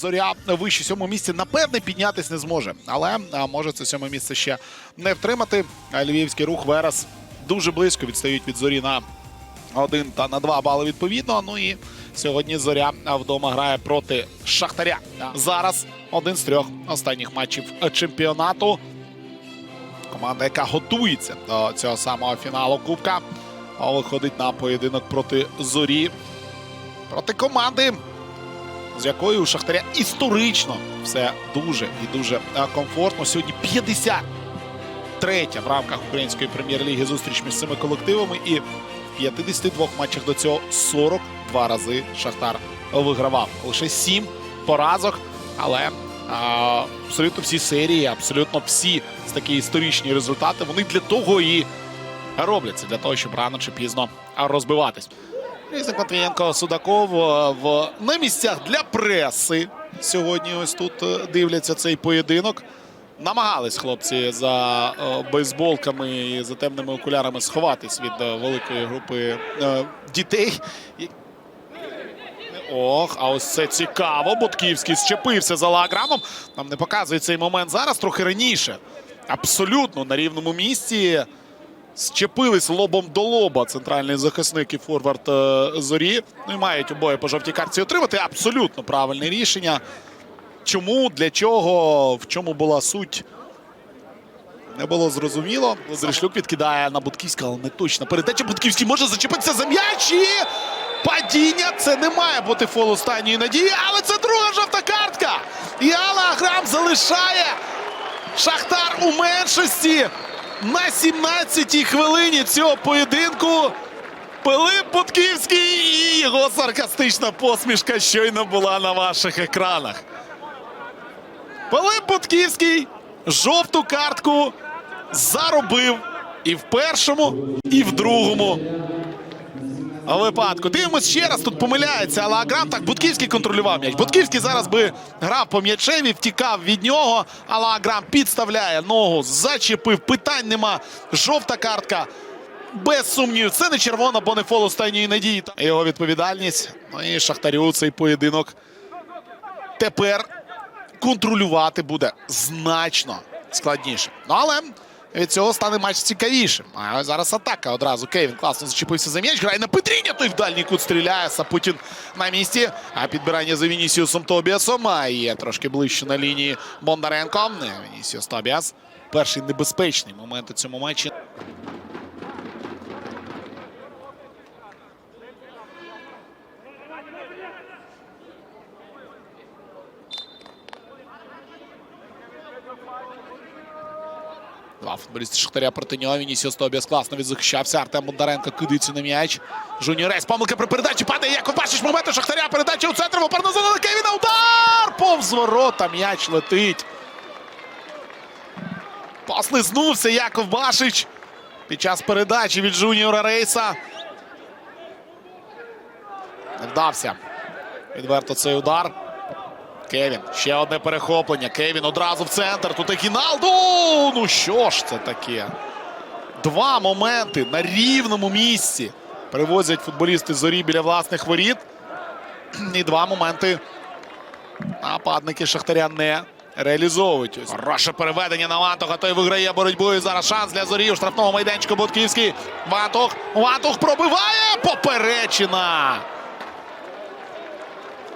зоря вище сьомого місця, напевне, піднятись не зможе. Але може це сьоме місце ще не втримати. Львівський рух Верес дуже близько відстають від зорі на один та на два бали відповідно. Ну і сьогодні зоря вдома грає проти Шахтаря. Зараз один з трьох останніх матчів чемпіонату. Команда, яка готується до цього самого фіналу Кубка, виходить на поєдинок проти зорі. Проти команди, з якою у Шахтаря історично все дуже і дуже е, комфортно. Сьогодні 53 в рамках української прем'єр-ліги зустріч між цими колективами. І в 52 матчах до цього 42 рази Шахтар вигравав. Лише 7 поразок, але а, абсолютно всі серії, абсолютно всі такі історичні результати. Вони для того і робляться, для того, щоб рано чи пізно розбиватись. Різник Матвієнко Судаков е, в на місцях для преси. Сьогодні ось тут е, дивляться цей поєдинок. Намагались хлопці за е, бейсболками і за темними окулярами сховатись від великої групи дітей. Ох, а ось це цікаво. Бутківський щепився за лаграмом. Нам не показує цей момент зараз, трохи раніше. Абсолютно на рівному місці. Зчепились лобом до лоба центральний захисник і форвард е, зорі. Ну і мають обоє по жовтій картці отримати. Абсолютно правильне рішення. Чому, для чого, в чому була суть? Не було зрозуміло. Зрешлюк відкидає на Будківського, але не точно. Передача Будківський може зачепитися за м'яч і падіння. Це не має бути фол останньої надії, але це друга жовта картка. І Алла Аграм залишає Шахтар у меншості на 17-й хвилині цього поєдинку. Пилип Бутківський і його саркастична посмішка щойно була на ваших екранах. Пилип Бутківський жовту картку заробив і в першому, і в другому випадку. Дивимось ще раз, тут помиляється Алаграм. Так, Будківський контролював м'яч. Будківський зараз би грав по м'ячеві, втікав від нього. Алаграм підставляє ногу, зачепив. Питань нема. Жовта картка. Без сумнівів, це не червона, бо не фол останньої надії. Його відповідальність. Ну і Шахтарю цей поєдинок тепер контролювати буде значно складніше. Ну але від цього стане матч цікавішим. А зараз атака одразу. Кевін класно зачепився за м'яч. Грає на Петріня, той в дальній кут стріляє. Сапутін на місці. А підбирання за Вінісіусом Тобіасом. А є трошки ближче на лінії Бондаренко. Вінісіус Тобіас. Перший небезпечний момент у цьому матчі. Два футболісти Шахтаря проти нього. Вінісіус Тобіас класно відзахищався. Артем Бондаренко кидається на м'яч. Жуніорець. Помилка при передачі падає. Яков бачиш моменту Шахтаря. Передача у центр. Вопарна зона Кевіна. Удар! Повз ворота. М'яч летить. Послизнувся Яков Башич під час передачі від Жуніора Рейса. Не вдався. Відверто цей удар. Кевін. Ще одне перехоплення. Кевін одразу в центр. Тут Гіналду. Ну що ж це таке? Два моменти на рівному місці привозять футболісти зорі біля власних воріт. І два моменти нападники Шахтаря не реалізовують. Ось Хороше переведення на Вантуха. Той виграє боротьбу. І зараз шанс для зорі у штрафному майданчику Будківський. Вантух. Вантух пробиває. Поперечина.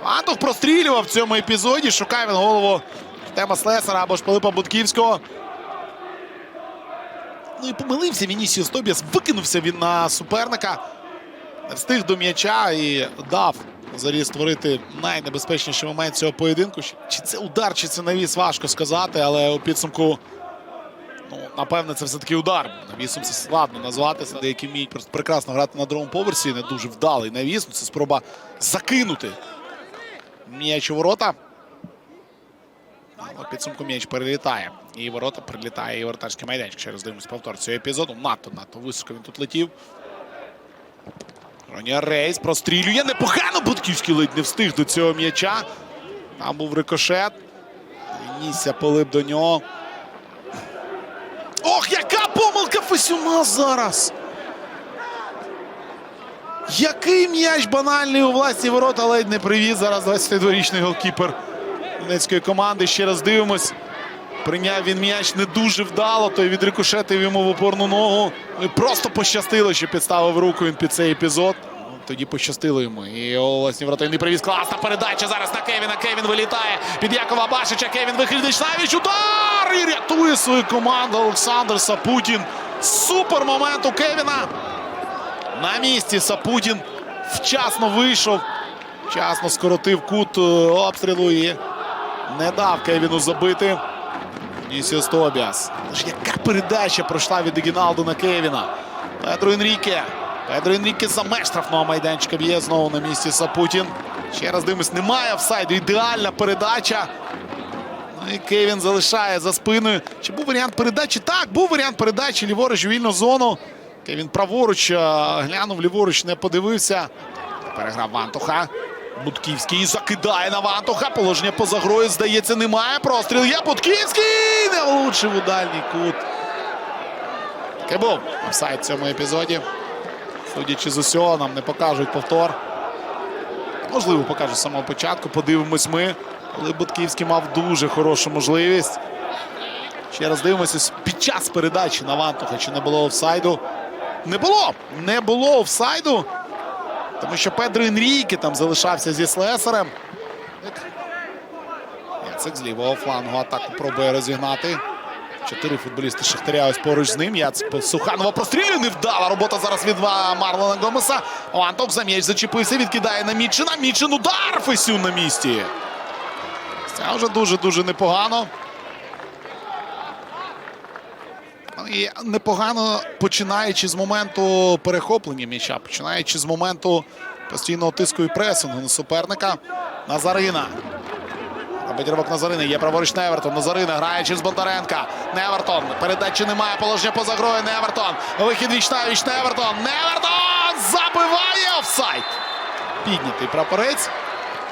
Вантух прострілював в цьому епізоді. Шукає він голову Тема Слесара або ж Пилипа Будківського. Ну і помилився Вінісіус Тобіас. Викинувся він на суперника. Встиг до м'яча і дав зарі створити найнебезпечніший момент цього поєдинку. Чи це удар, чи це навіс, важко сказати, але у підсумку. Ну, напевне, це все-таки удар. Навісом це складно назвати. Деякі вміють просто прекрасно грати на другому поверсі. Не дуже вдалий навіс. Ну, Це спроба закинути м'яч у ворота. Але підсумку м'яч перелітає. І ворота прилітає і воротарський майданчик. Ще раз дивимось повтор цього епізоду. Надто, надто високо він тут летів. Роня Рейс прострілює. Непогано Будківський ледь не встиг до цього м'яча. Там був рикошет. Нісся Пилип до нього. Ох, яка помилка Фесюна зараз! Який м'яч банальний у власні ворота ледь не привіз зараз 22-річний голкіпер Донецької команди. Ще раз дивимось. Прийняв він м'яч не дуже вдало, той відрикошетив йому в опорну ногу. Ну, і Просто пощастило, що підставив руку він під цей епізод. Ну, Тоді пощастило йому. І власні вратарний привіз. Класна передача зараз на Кевіна. Кевін вилітає під Якова Башича. Кевін виходить навіч. Удар! І рятує свою команду Олександр Сапутін. Супер момент у Кевіна. На місці Сапутін вчасно вийшов. Вчасно скоротив кут е, обстрілу і не дав Кевіну забити. Нісіос Тобіас. Яка передача пройшла від Егіналду на Кевіна. Педро Енріке. Педро Енріке за меж штрафного майданчика б'є знову на місці Сапутін. Ще раз дивимось, немає офсайду. Ідеальна передача. Ну і Кевін залишає за спиною. Чи був варіант передачі? Так, був варіант передачі. Ліворуч вільну зону. Кевін праворуч глянув, ліворуч не подивився. Переграв Вантуха. Будківський закидає на Вантуха. Положення поза грою, здається, немає. Простріл є. Будківський не влучив у дальній кут. Таке був офсайд в цьому епізоді. Судячи з усього, нам не покажуть повтор. Можливо, покажуть з самого початку. Подивимось ми. Але Будківський мав дуже хорошу можливість. Ще раз дивимося під час передачі на Вантуха, чи не було офсайду. Не було! Не було офсайду. Тому що Педро Енрійке там залишався зі слесарем. Яцек з лівого флангу атаку пробує розігнати. Чотири футболісти Шахтаря ось поруч з ним. Яцек по Суханова прострілює. Невдала робота зараз від Марлона Гомеса. Ванток за м'яч зачепився, відкидає на Мічина. Мічин удар Фесю на місці. Це вже дуже-дуже непогано. Ну і непогано починаючи з моменту перехоплення м'яча, починаючи з моменту постійного тиску і пресингу на суперника. Назарина. Робить ривок Назарина. Є праворуч Невертон. Назарина грає через Бондаренка. Невертон. Передачі немає. Положення поза грою. Невертон. Вихід віч віч. Невертон. Невертон забиває офсайд. Піднятий прапорець.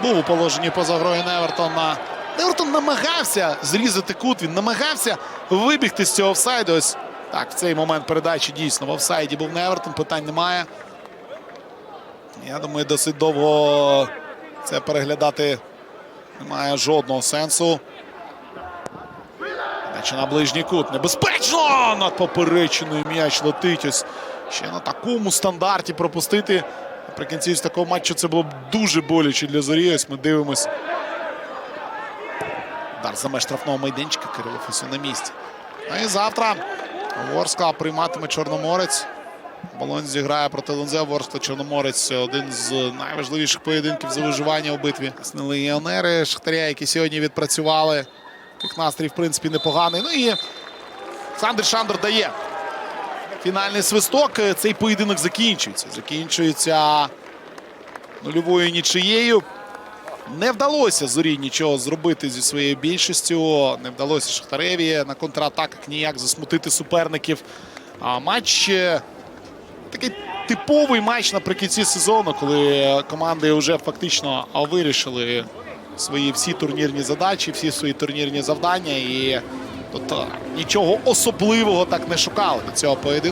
Був у положенні поза грою Невертона. Невертон намагався зрізати кут. Він намагався вибігти з цього офсайду. Ось так, в цей момент передачі дійсно в офсайді був Невертон. Питань немає. Я думаю, досить довго це переглядати немає жодного сенсу. Наче на ближній кут. Небезпечно! Над поперечиною м'яч летить. Ось ще на такому стандарті пропустити. Наприкінці ось такого матчу це було б дуже боляче для зорі. Ось ми дивимось. Удар за штрафного майданчика Кирило Фесю на місці. Ну і завтра Ворскла прийматиме Чорноморець. Болонь зіграє проти Лонзе. Ворскла Чорноморець один з найважливіших поєдинків за виживання у битві. Легіонери Шахтаря, які сьогодні відпрацювали. Їх настрій, в принципі, непоганий. Ну і Олександр Шандер дає фінальний свисток. Цей поєдинок закінчується. Закінчується нульовою нічиєю. Не вдалося зорі нічого зробити зі своєю більшістю. Не вдалося Шахтареві на контратаках ніяк засмутити суперників. А матч е, такий типовий матч наприкінці сезону, коли команди вже фактично вирішили свої всі турнірні задачі, всі свої турнірні завдання. І тут нічого особливого так не шукали до цього поєдинку.